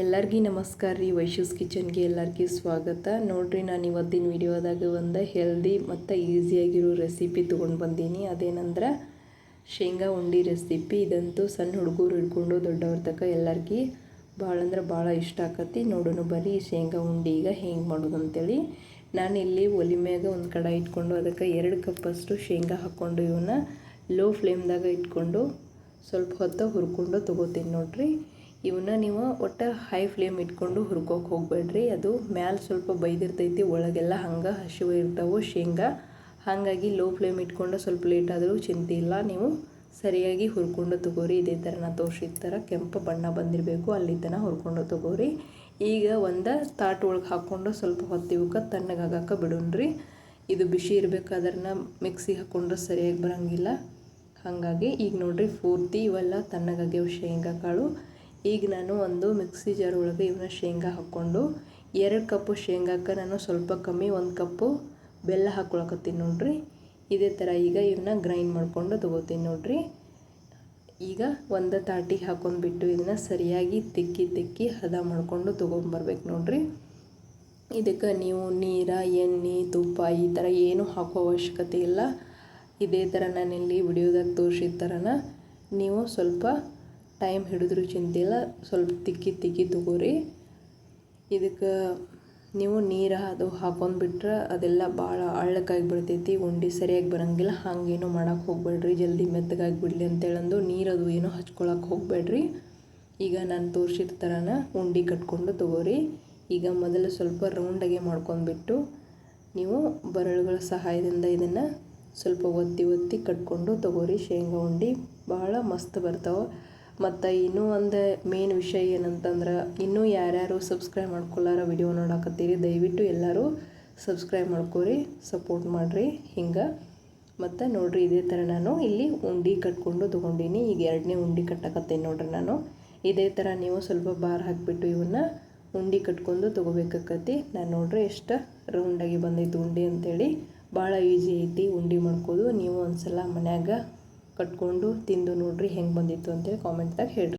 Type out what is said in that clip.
ಎಲ್ಲರಿಗೂ ನಮಸ್ಕಾರ ರೀ, ವೈಶೂಸ್ ಕಿಚನ್ಗೆ ಎಲ್ಲರಿಗೂ ಸ್ವಾಗತ. ನೋಡ್ರಿ, ನಾನು ಇವತ್ತಿನ ವಿಡಿಯೋದಾಗ ಒಂದು ಹೆಲ್ದಿ ಮತ್ತು ಈಸಿಯಾಗಿರೋ ರೆಸಿಪಿ ತೊಗೊಂಡು ಬಂದೀನಿ. ಅದೇನಂದ್ರೆ ಶೇಂಗಾ ಉಂಡಿ ರೆಸಿಪಿ ಇದಂತೂ ಸಣ್ಣ ಹುಡುಗರು ಹಿಡ್ಕೊಂಡು ದೊಡ್ಡವ್ರ ತಕ್ಕ ಎಲ್ಲರಿಗೂ ಭಾಳ ಅಂದ್ರೆ ಭಾಳ ಇಷ್ಟ ಆಕತಿ. ನೋಡೋಣ ಬರ್ರಿ ಶೇಂಗಾ ಉಂಡಿ ಈಗ ಹೆಂಗೆ ಮಾಡೋದು ಅಂತೇಳಿ. ನಾನು ಇಲ್ಲಿ ಒಲಿ ಮ್ಯಾಗ ಒಂದು ಕಡೆ ಇಟ್ಕೊಂಡು ಅದಕ್ಕೆ ಎರಡು ಕಪ್ಪಷ್ಟು ಶೇಂಗಾ ಹಾಕ್ಕೊಂಡು ಇವನ್ನ ಲೋ ಫ್ಲೇಮ್ದಾಗ ಇಟ್ಕೊಂಡು ಸ್ವಲ್ಪ ಹೊತ್ತು ಹುರ್ಕೊಂಡು ತೊಗೋತೀನಿ ನೋಡ್ರಿ. ಇವನ್ನ ನೀವು ಒಟ್ಟು ಹೈ ಫ್ಲೇಮ್ ಇಟ್ಕೊಂಡು ಹುರ್ಕೋಕೆ ಹೋಗಬೇಡ್ರಿ. ಅದು ಮ್ಯಾಲೆ ಸ್ವಲ್ಪ ಬೈದಿರ್ತೈತಿ, ಒಳಗೆಲ್ಲ ಹಂಗೆ ಹಸಿವು ಇರ್ತಾವೆ ಶೇಂಗಾ. ಹಾಗಾಗಿ ಲೋ ಫ್ಲೇಮ್ ಇಟ್ಕೊಂಡು ಸ್ವಲ್ಪ ಲೇಟ್ ಆದರೂ ಚಿಂತೆ ಇಲ್ಲ. ನೀವು ಸರಿಯಾಗಿ ಹುರ್ಕೊಂಡು ತಗೋರಿ. ಇದೇ ಥರ ನಾ ತೋರಿಸಿದ ಥರ ಕೆಂಪು ಬಣ್ಣ ಬಂದಿರಬೇಕು, ಅಲ್ಲಿ ತನಕ ಹುರ್ಕೊಂಡು ತಗೋರಿ. ಈಗ ಒಂದು ತಾಟ್ ಒಳಗೆ ಹಾಕ್ಕೊಂಡು ಸ್ವಲ್ಪ ಹೊತ್ತಿವಕ್ಕೆ ತಣ್ಣಗಾಗಕ್ಕೆ ಬಿಡೋಣ್ರಿ ಇದು ಬಿಸಿ ಇರಬೇಕಾದ್ರನ್ನ ಮಿಕ್ಸಿಗೆ ಹಾಕ್ಕೊಂಡ್ರೆ ಸರಿಯಾಗಿ ಬರೋಂಗಿಲ್ಲ. ಹಾಗಾಗಿ ಈಗ ನೋಡಿರಿ ಪೂರ್ತಿ ಇವೆಲ್ಲ ತಣ್ಣಗಾಗ್ಯವು ಶೇಂಗಾ ಕಾಳು ಈಗ ನಾನು ಒಂದು ಮಿಕ್ಸಿ ಜಾರ್ ಒಳಗೆ ಇವನ್ನ ಶೇಂಗಾ ಹಾಕ್ಕೊಂಡು ಎರಡು ಕಪ್ಪು ಶೇಂಗಾಕ್ಕೆ ನಾನು ಸ್ವಲ್ಪ ಕಮ್ಮಿ ಒಂದು ಕಪ್ಪು ಬೆಲ್ಲ ಹಾಕ್ಕೊಳಕತ್ತೀನಿ ನೋಡ್ರಿ. ಇದೇ ಥರ ಈಗ ಇವನ್ನ ಗ್ರೈಂಡ್ ಮಾಡಿಕೊಂಡು ತೊಗೋತೀನಿ ನೋಡ್ರಿ. ಈಗ ಒಂದು ತಾಟಿಗೆ ಹಾಕೊಂಡ್ಬಿಟ್ಟು ಇದನ್ನ ಸರಿಯಾಗಿ ತಿಕ್ಕಿ ತಿಕ್ಕಿ ಹದ ಮಾಡಿಕೊಂಡು ತೊಗೊಂಬರ್ಬೇಕು ನೋಡ್ರಿ. ಇದಕ್ಕೆ ನೀವು ನೀರ, ಎಣ್ಣೆ, ತುಪ್ಪ ಈ ಥರ ಏನೂ ಹಾಕೋ ಅವಶ್ಯಕತೆ ಇಲ್ಲ. ಇದೇ ಥರ ನಾನಿಲ್ಲಿ ವಿಡಿಯೋದಾಗ ತೋರಿಸಿದ ಥರನ ನೀವು ಸ್ವಲ್ಪ ಟೈಮ್ ಹಿಡಿದ್ರೂ ಚಿಂತಿಲ್ಲ. ಸ್ವಲ್ಪ ತಿಕ್ಕಿ ತಿಕ್ಕಿ ತಗೋರಿ. ಇದಕ್ಕೆ ನೀವು ನೀರು ಅದು ಹಾಕೊಂಡ್ಬಿಟ್ರೆ ಅದೆಲ್ಲ ಭಾಳ ಅಳ್ಳಕ್ಕಾಗಿ ಬಿಡ್ತೈತಿ ಉಂಡೆ ಸರಿಯಾಗಿ ಬರೋಂಗಿಲ್ಲ. ಹಾಗೇನು ಮಾಡೋಕ್ಕೆ ಹೋಗ್ಬೇಡ್ರಿ. ಜಲ್ದಿ ಮೆತ್ತಗಾಗಿ ಬಿಡಲಿ ಅಂತೇಳಂದು ನೀರು ಅದು ಏನೋ ಹಚ್ಕೊಳಕ್ಕೆ ಹೋಗಬೇಡ್ರಿ. ಈಗ ನಾನು ತೋರಿಸಿದ ಥರನ ಉಂಡೆ ಕಟ್ಕೊಂಡು ತಗೋರಿ. ಈಗ ಮೊದಲು ಸ್ವಲ್ಪ ರೌಂಡಾಗೆ ಮಾಡ್ಕೊಂಡ್ಬಿಟ್ಟು ನೀವು ಬರಳುಗಳ ಸಹಾಯದಿಂದ ಇದನ್ನು ಸ್ವಲ್ಪ ಒತ್ತಿ ಒತ್ತಿ ಕಟ್ಕೊಂಡು ತಗೋರಿ. ಶೇಂಗಾ ಉಂಡೆ ಭಾಳ ಮಸ್ತ್ ಬರ್ತಾವೆ. ಮತ್ತು ಇನ್ನೂ ಒಂದು ಮೇನ್ ವಿಷಯ ಏನಂತಂದ್ರೆ ಇನ್ನೂ ಯಾರ್ಯಾರು ಸಬ್ಸ್ಕ್ರೈಬ್ ಮಾಡ್ಕೊಳ್ಳಾರ ವಿಡಿಯೋ ನೋಡಕತ್ತೀರಿ, ದಯವಿಟ್ಟು ಎಲ್ಲರೂ ಸಬ್ಸ್ಕ್ರೈಬ್ ಮಾಡ್ಕೊರಿ ಸಪೋರ್ಟ್ ಮಾಡಿರಿ, ಹಿಂಗೆ. ಮತ್ತು ನೋಡಿರಿ ಇದೇ ಥರ ನಾನು ಇಲ್ಲಿ ಉಂಡೆ ಕಟ್ಕೊಂಡು ತೊಗೊಂಡೀನಿ. ಈಗ ಎರಡನೇ ಉಂಡೆ ಕಟ್ಟಕತ್ತೀನಿ ನೋಡ್ರಿ ನಾನು. ಇದೇ ಥರ ನೀವು ಸ್ವಲ್ಪ ಬಾರ್ ಹಾಕಿಬಿಟ್ಟು ಇವನ್ನ ಉಂಡೆ ಕಟ್ಕೊಂಡು ತೊಗೋಬೇಕಾಕತಿ ನಾನು ನೋಡ್ರಿ ಎಷ್ಟು ರೌಂಡಾಗಿ ಬಂದೈತೆ ಉಂಡೆ ಅಂತೇಳಿ. ಭಾಳ ಈಸಿ ಐತಿ ಉಂಡೆ ಮಾಡ್ಕೋದು. ನೀವು ಒಂದು ಸಲ ಮನ್ಯಾಗ ಕಟ್ಕೊಂಡು ತಿಂದು ನೋಡ್ರಿ ಹೆಂಗೆ ಬಂದಿತ್ತು ಅಂತೇಳಿ ಕಾಮೆಂಟ್ದಾಗ ಹೇಳ್ರಿ.